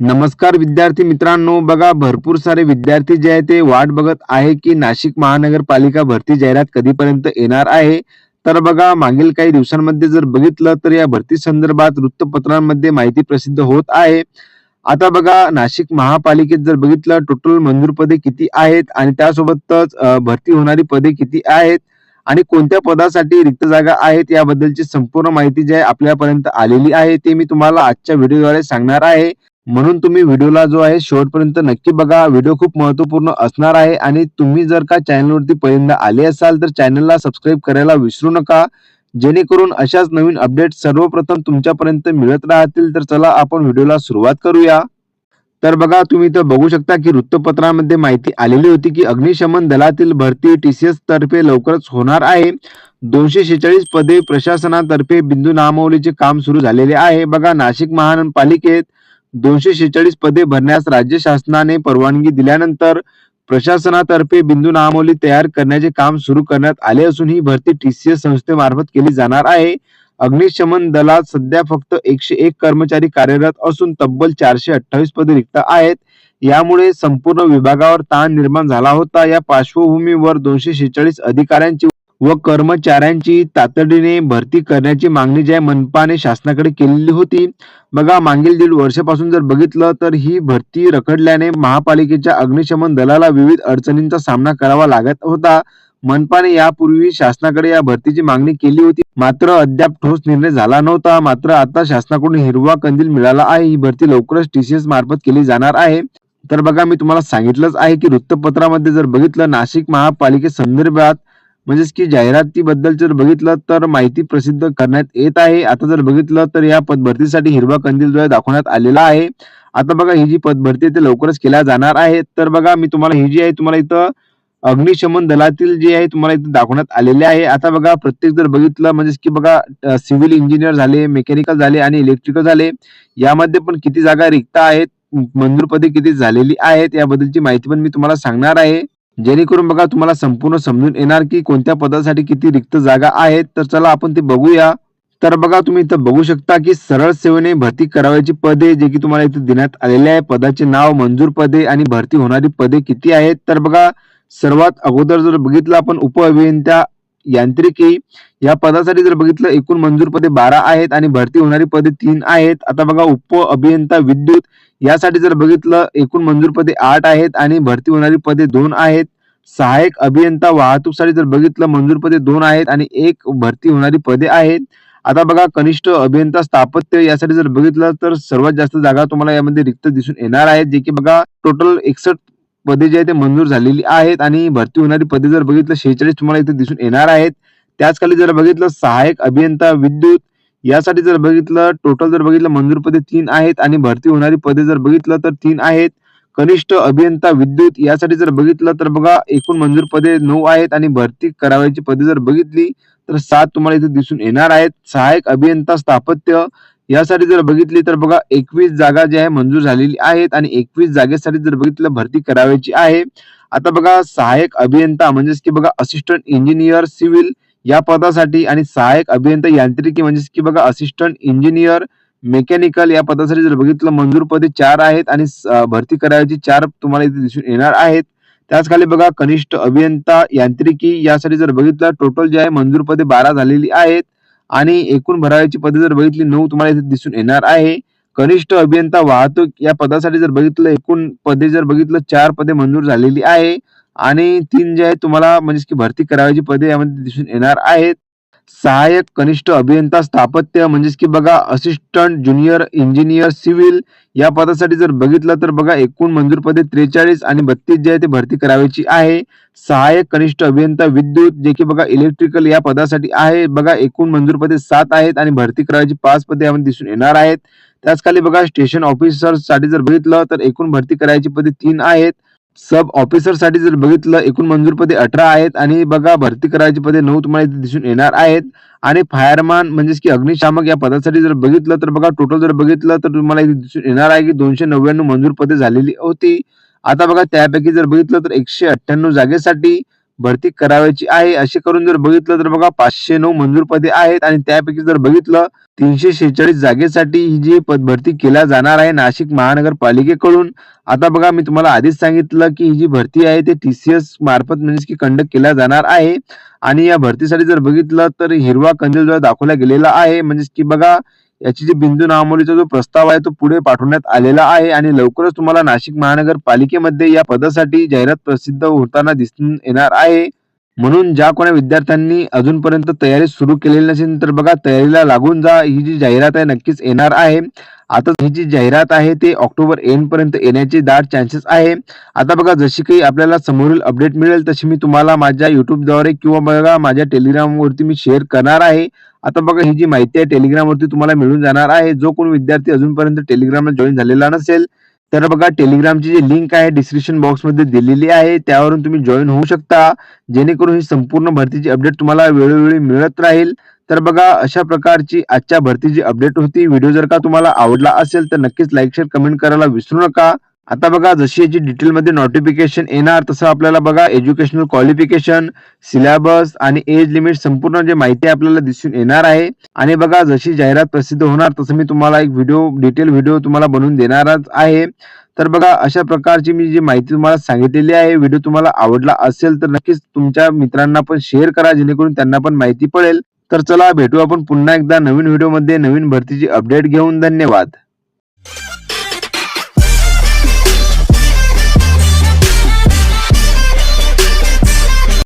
नमस्कार विद्यार्थी मित्रांनो बघा भरपूर सारे विद्यार्थी जे आहे ते वाट बघत आहे की नाशिक महानगरपालिका भरती जाहिरात कधीपर्यंत येणार आहे? तर बघा मागील काही दिवसांमध्ये जर बघितलं तर या भरती संदर्भात वृत्तपत्रांमध्ये माहिती प्रसिद्ध होत आहे. आता बघा नाशिक महापालिकेत जर बघितलं टोटल मंजूर पदे किती आहेत आणि त्यासोबतच भरती होणारी पदे किती आहेत आणि कोणत्या पदासाठी रिक्त जागा आहेत याबद्दलची संपूर्ण माहिती जी आहे आपल्यापर्यंत आलेली आहे ते मी तुम्हाला आजच्या व्हिडिओद्वारे सांगणार आहे. म्हणून तुम्ही व्हिडिओला जो आहे शेवटपर्यंत नक्की बघा. व्हिडिओ खूप महत्त्वपूर्ण असणार आहे आणि तुम्ही जर का चॅनलवरती पहिल्यांदा आले असाल तर चॅनलला सबस्क्राईब करायला विसरू नका. जेणेकरून अशाच नवीन अपडेट सर्वप्रथम तुमच्यापर्यंत मिळत राहतील. तर चला आपण व्हिडिओला सुरुवात करूया. तर बघा तुम्ही इथं बघू शकता की वृत्तपत्रामध्ये माहिती आलेली होती की अग्निशमन दलातील भरती टीसीएस तर्फे लवकरच होणार आहे. दोनशे शेचाळीस पदे प्रशासनातर्फे बिंदू नामावलीचे काम सुरू झालेले आहे. बघा नाशिक महानगरपालिकेत दोनशे शेहेचाळीस पदे भरण्यास राज्य शासनाने परवानगी दिल्यानंतर प्रशासनातर्फे बिंदू नामावली तयार करण्याचे काम सुरू करण्यात आले असून ही भरती टीसीएस संस्थेमार्फत केली जाणार आहे. अग्निशमन दलात सध्या फक्त एकशे एक कर्मचारी कार्यरत असून तब्बल चारशे अठ्ठावीस पदे रिक्त आहेत. यामुळे संपूर्ण विभागावर ताण निर्माण झाला होता. या पार्श्वभूमीवर दोनशे शेहेचाळीस अधिकाऱ्यांची व कर्मचाऱ्यांची तातडीने भरती करण्याची मागणी जी आहे मनपाने शासनाकडे केलेली होती. बघा मागील दीड वर्षापासून जर बघितलं तर ही भरती रखडल्याने महापालिकेच्या अग्निशमन दलाला विविध अडचणींचा सामना करावा लागत होता. मनपाने यापूर्वी शासनाकडे या भरतीची मागणी केली होती. मात्र अद्याप ठोस निर्णय झाला नव्हता. मात्र आता शासनाकडून हिरवा कंदील मिळाला आहे. ही भरती लवकरच टीसीएस मार्फत केली जाणार आहे. तर बघा मी तुम्हाला सांगितलंच आहे की वृत्तपत्रामध्ये जर बघितलं नाशिक महापालिके संदर्भात म्हणजेच की जाहिरातीबद्दल जर बघितलं तर माहिती प्रसिद्ध करण्यात येत आहे. आता जर बघितलं तर या पदभरतीसाठी हिरवा कंदील जो आहे दाखवण्यात आलेला आहे. आता बघा ही जी पद भरती आहे ते लवकरच केल्या जाणार आहे तर बघा मी तुम्हाला ही जी आहे तुम्हाला इथं अग्निशमन दलातील जे आहे तुम्हाला इथं दाखवण्यात आलेले आहे. आता बघा प्रत्येक जर बघितलं म्हणजेच की बघा सिव्हिल इंजिनियर झाले मेकॅनिकल झाले आणि इलेक्ट्रिकल झाले यामध्ये पण किती जागा रिक्त आहेत? मंजूर पदे किती झालेली आहेत? याबद्दलची माहिती पण मी तुम्हाला सांगणार आहे. जेणेकरून बघा तुम्हाला संपूर्ण समजून येणार की कोणत्या पदासाठी किती रिक्त जागा आहेत. तर चला आपण ते बघूया. तर बघा तुम्ही इथं बघू शकता की सरळ सेवेने भरती करावयाची पदे जे की तुम्हाला इथे देण्यात आलेले आहे. पदाचे नाव मंजूर पदे आणि भरती होणारी पदे किती आहेत. तर बघा सर्वात अगोदर जर बघितलं आपण उप अभियंत्या यांत्रिकी या पदासाठी जर बघितलं एकूण मंजूर पदे बारा आहेत आणि भरती होणारी पदे तीन आहेत. आता बघा उप अभियंता विद्युत यासाठी जर बघितलं एकूण मंजूर पदे आठ आहेत आणि भरती होणारी पदे दोन आहेत. सहाय्यक अभियंता वाहतूकसाठी जर बघितलं मंजूर पदे दोन आहेत आणि एक भरती होणारी पदे आहेत. आता बघा कनिष्ठ अभियंता स्थापत्य यासाठी जर बघितलं तर सर्वात जास्त जागा तुम्हाला यामध्ये रिक्त दिसून येणार आहेत जे की बघा टोटल एकसष्ट पदे जे आहे ते मंजूर झालेली आहेत आणि भरती होणारी पदे जर बघितलं शेहेचाळीस तुम्हाला इथे दिसून येणार आहेत. त्याच खाली जर बघितलं सहाय्यक अभियंता विद्युत यासाठी जर बघितलं टोटल जर बघितलं मंजूर पदे तीन आहेत आणि भरती होणारी पदे जर बघितलं तर तीन आहेत. कनिष्ठ अभियंता विद्युत यासाठी जर बघितलं तर बघा एकूण मंजूर पदे नऊ आहेत आणि भरती करावयाची पदे जर बघितली तर सात तुम्हाला इथे दिसून येणार आहेत. सहाय्यक अभियंता स्थापत्य यासाठी जर बघितली तर बघा एकवीस जागा ज्या आहे मंजूर झालेली आहेत आणि एकवीस जागेसाठी जर बघितलं भरती करावयाची आहे. आता बघा सहाय्यक अभियंता म्हणजेच की बघा असिस्टंट इंजिनियर सिव्हिल या पदासाठी आणि सहाय्यक अभियंता यांत्रिकी म्हणजेच की बघा असिस्टंट इंजिनियर मेकॅनिकल या पदासाठी जर बघितलं मंजूर पदे चार आहेत आणि भरती करायची चार तुम्हाला इथे दिसून येणार आहेत. त्याच खाली बघा कनिष्ठ अभियंता यांत्रिकी यासाठी जर बघितलं टोटल जे आहे मंजूर पदे बारा झालेली आहेत. आणि एकूण भरायची पदे जर बघितली नऊ तुम्हाला इथे दिसून येणार आहे. कनिष्ठ अभियंता वाहतूक या पदासाठी जर बघितलं एकूण पदे जर बघितलं चार पदे मंजूर झालेली आहे. आणि तीन जे आहे तुम्हाला म्हणजे की भरती करावयाची पदे यामध्ये दिसून येणार आहेत. सहाय्यक कनिष्ठ अभियंता स्थापत्य म्हणजेच की बघा असिस्टंट ज्युनियर इंजिनियर सिव्हिल या पदासाठी जर बघितलं तर बघा एकूण मंजूर पदे त्रेचाळीस आणि बत्तीस जे आहे ते भरती करावयाची आहे. सहाय्यक कनिष्ठ अभियंता विद्युत जे की बघा इलेक्ट्रिकल या पदासाठी आहे. बघा एकूण मंजूर पदे सात आहेत आणि भरती करायची पाच पदे यामध्ये दिसून येणार आहेत. त्याच खाली बघा स्टेशन ऑफिसरसाठी जर बघितलं तर एकूण भरती करायची पदे तीन आहेत. सब ऑफिसरसाठी जर बघितलं एकूण मंजूर पदे अठरा आहेत आणि बघा भरती करायची पदे नऊ तुम्हाला इथे दिसून येणार आहेत. आणि फायरमॅन म्हणजेच की अग्निशामक या पदासाठी जर बघितलं तर बघा टोटल जर बघितलं तर तुम्हाला इथे दिसून येणार आहे की दोनशे नव्याण्णव मंजूर पदे झालेली होती. आता बघा त्यापैकी जर बघितलं तर एकशे अठ्ठ्याण्णव जागेसाठी भरती करावयाची आहे. असे करून जर बघितलं तर बघा पाचशे नऊ मंजूर पदे आहेत आणि त्यापैकी जर बघितलं तीनशे शेहेचाळीस जागेसाठी ही जी पद भरती केल्या जाणार आहे नाशिक महानगरपालिकेकडून. आता बघा मी तुम्हाला आधीच सांगितलं की ही जी भरती आहे ते एस मार्फत म्हणजे की कंडक्ट केल्या जाणार आहे. आणि या भरतीसाठी जर बघितलं तर हिरवा कंदील जो दाखवला गेलेला आहे. म्हणजे की बघा याची जी बिंदू नामोलीचा जो प्रस्ताव आहे तो पुढे पाठवण्यात आलेला आहे आणि लवकरच तुम्हाला नाशिक महानगरपालिकेमध्ये या पदासाठी जाहिरात प्रसिद्ध होताना दिसून येणार आहे. म्हणून ज्या कोणा विद्यार्थ्यांनी अजूनपर्यंत तयारी सुरू केलेली नसेल तर बघा तयारीला लागून जा. ही जी जाहिरात आहे नक्कीच येणार आहे. आता ही जी जाहिरात आहे ते ऑक्टोबर एंड पर्यंत येण्याचे दाट चान्सेस आहे. आता बघा जशी काही आपल्याला समोरील अपडेट मिळेल तशी मी तुम्हाला माझ्या युट्यूबद्वारे किंवा बघा माझ्या टेलिग्रामवरती मी शेअर करणार आहे. आता बघा ही जी माहिती आहे टेलिग्रामवरती तुम्हाला मिळून जाणार आहे. जो कोण विद्यार्थी अजूनपर्यंत टेलिग्रामला जॉईन झालेला नसेल तर बघा टेलिग्रामची जी लिंक आहे डिस्क्रिप्शन बॉक्समध्ये दिलेली आहे. त्यावरून तुम्ही जॉईन होऊ शकता. जेणेकरून ही संपूर्ण भरतीची अपडेट तुम्हाला वेळोवेळी मिळत राहील. तर बघा अशा प्रकारची आजच्या भरतीची अपडेट होती. व्हिडिओ जर का तुम्हाला आवडला असेल तर नक्कीच लाईक शेअर कमेंट करायला विसरू नका. आता बघा जशी याची डिटेलमध्ये नोटिफिकेशन येणार तसं आपल्याला बघा एज्युकेशनल क्वालिफिकेशन सिलेबस आणि एज लिमिट संपूर्ण जे माहिती आपल्याला दिसून येणार आहे. आणि बघा जशी जाहिरात प्रसिद्ध होणार तसं मी तुम्हाला एक व्हिडिओ डिटेल व्हिडिओ तुम्हाला बनवून देणारच आहे. तर बघा अशा प्रकारची मी जी माहिती तुम्हाला सांगितलेली आहे व्हिडिओ तुम्हाला आवडला असेल तर नक्कीच तुमच्या मित्रांना पण शेअर करा जेणेकरून त्यांना पण माहिती पडेल. तर चला भेटू आपण पुन्हा एकदा नवीन व्हिडिओमध्ये नवीन भरतीची अपडेट घेऊन. धन्यवाद.